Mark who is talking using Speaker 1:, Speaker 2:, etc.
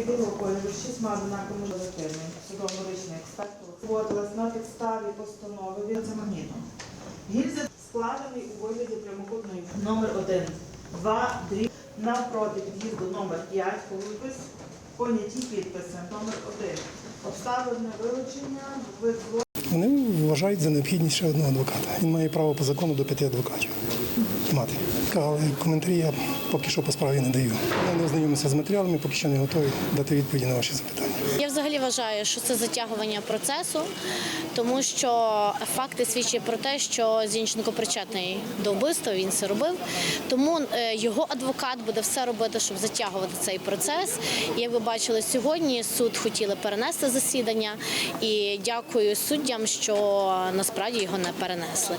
Speaker 1: білого кольору з шістьма однаковими жилетами. судово-річний експерт вводилась на підставі постанови від за магнітом. Гільза складений у вигляді прямокутної номер 1, 2, дріб, навпроти під'їзду номер 5, випис, поняті підписи, номер 1. Обставлене вилучення, вид злочину.
Speaker 2: Вони вважають за необхідність ще одного адвоката. Він має право по закону до п'яти адвокатів мати. Але коментарі я поки що по справі не даю. Я не ознайомився з матеріалами, поки що не готовий дати відповіді на ваші запитання.
Speaker 3: Я взагалі вважаю, що це затягування процесу, тому що факти свідчать про те, що Зінченко причетний до вбивства, він це робив. Тому е, його адвокат буде все робити, щоб затягувати цей процес. Як ви бачили сьогодні, суд хотіли перенести засідання, і дякую суддям, що насправді його не перенесли.